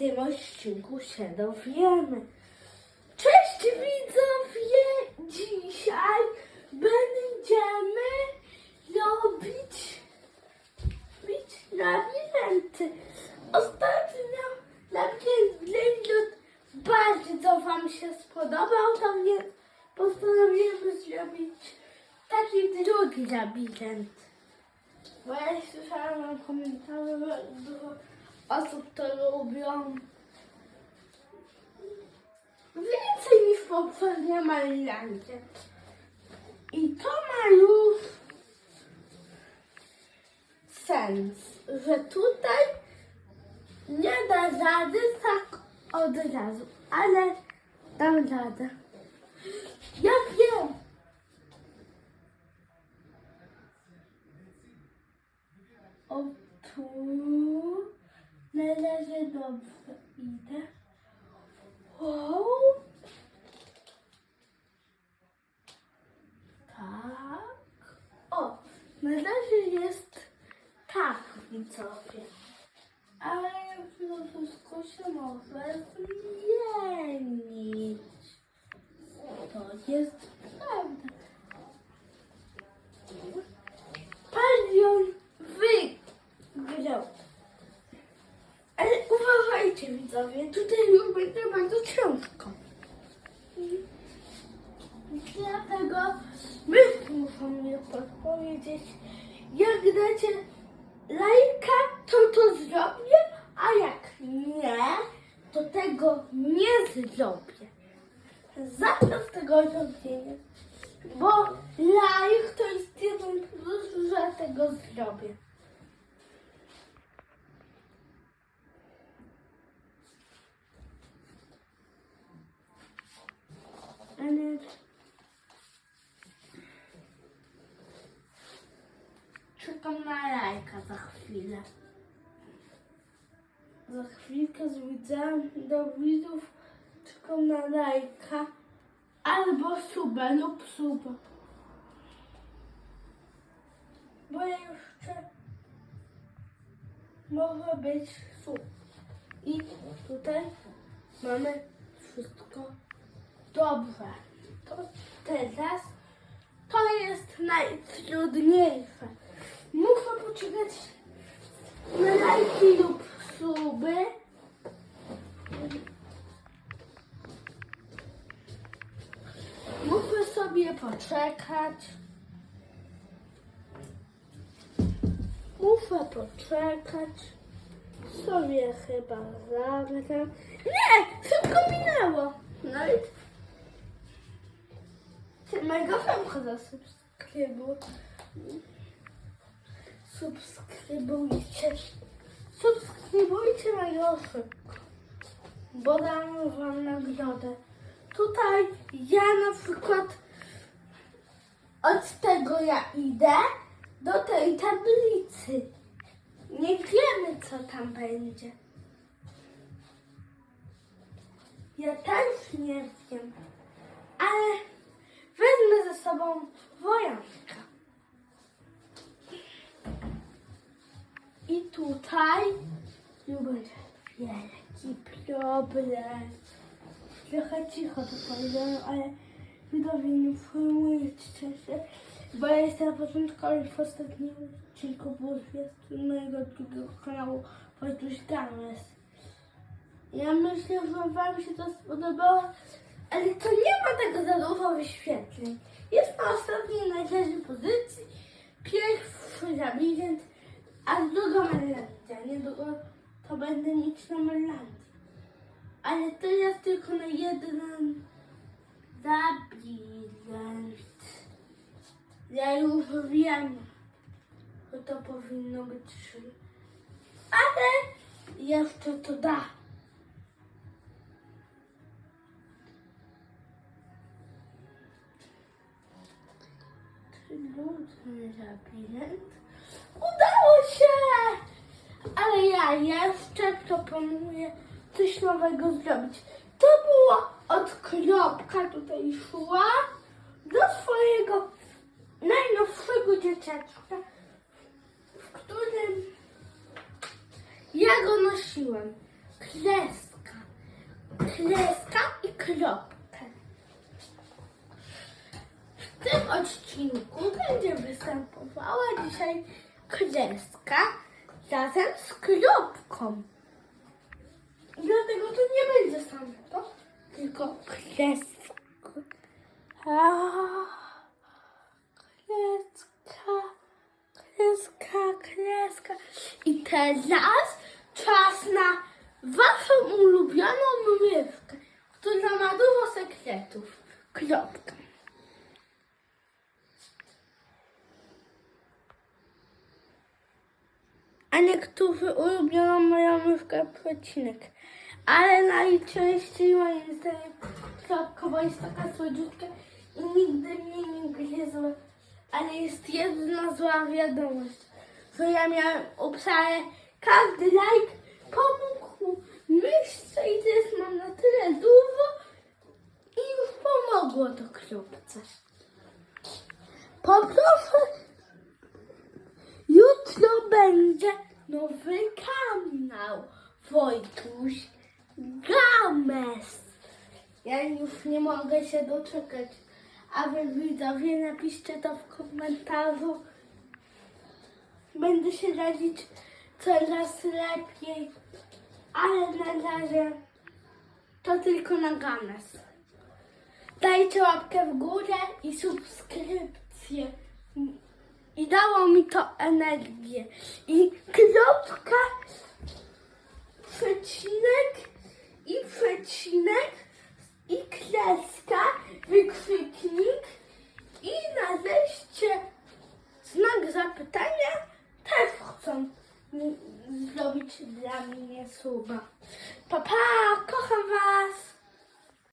tym odcinku się dowiemy. Cześć widzowie! Dzisiaj będziemy robić, robić labirynty. Ostatnio labirynt bardzo Wam się spodobał, to więc postanowimy zrobić taki drugi labirynt. Bo ja słyszałam komentarze, dużo osób to lubią. Więcej niż w poprzednim Marilandzie. I to ma już sens, że tutaj nie da rady tak od razu, ale dam radę. Ja wiem. O tu dobrze idę. O. Tak. O, na razie jest tak widzowie. Ale to wszystko się może zmienić. To jest prawda. Widzowie, tutaj już będzie bardzo ciężko. Dlatego my muszą mnie podpowiedzieć, jak dacie lajka, to to zrobię, a jak nie, to tego nie zrobię. Zakaz tego zrobienia. Bo lajk to jest jeden plus, że tego zrobię. Ale czekam na lajka za chwilę. Za chwilkę z widzem do widzów czekam na lajka albo suba lub suba. Bo jeszcze może być sub. I tutaj mamy wszystko dobrze. To teraz to jest najtrudniejsze. Muszę poczekać na lajki lub suby. Muszę sobie poczekać. Muszę poczekać. Sobie chyba zagram. Nie! Szybko minęło. No i... Ty mego famka zasubskrybuj. Subskrybujcie. Subskrybujcie szybko. Bo dam wam nagrodę. Tutaj ja na przykład od tego ja idę do tej tablicy. Nie wiemy, co tam będzie. Ja też nie wiem, ale wezmę ze sobą wojanka. I tutaj będzie wielki problem. Trochę cicho to powiedziałem, ale widzowie nie przejmujcie się, bo ja jestem na początku, ale w ostatnim odcinku było zwiastun mojego drugiego kanału Wojtuś Games. Ja myślę, że Wam się to spodobało, ale to nie ma tego za dużo wyświetleń. Jest na ostatniej najlepszej pozycji. Pierwszy labirynt, a druga Merlandia. Niedługo to będę mieć na Merlandii. Ale teraz tylko na jeden labirynt. Ja już wiem, że to powinno być trzy. Ale jeszcze to da. Trudny labirynt. Udało się! Ale ja jeszcze proponuję coś nowego zrobić. Kropka tutaj szła do swojego najnowszego dzieciaczka, w którym ja go nosiłem. kreska. Kreska i kropkę. W tym odcinku będzie występowała dzisiaj kreska razem z kropką. Dlatego to nie będzie samo to, tylko kreska. Kreska, kreska, kreska. I teraz czas na waszą ulubioną mrywkę, która ma dużo sekretów. Kropka. A niektórzy ulubioną moją myszkę przecinek. Ale najczęściej moim zdaniem kropka, bo jest taka słodziutka i nigdy mnie nie gryzła. Ale jest jedna zła wiadomość, że ja miałem obszarę każdy like pomógł myszce i teraz mam na tyle dużo i już pomogło to kropce. Poproszę Jutro będzie nowy kanał. Wojtuś Games. Ja już nie mogę się doczekać. A wy widzowie napiszcie to w komentarzu. Będę się radzić coraz lepiej. Ale na razie to tylko na Games. Dajcie łapkę w górę i subskrypcję. I dało mi to energię. I kropka, przecinek i przecinek i kreska, wykrzyknik i nareszcie znak zapytania też chcą zrobić dla mnie suba. Pa, pa, kocham was!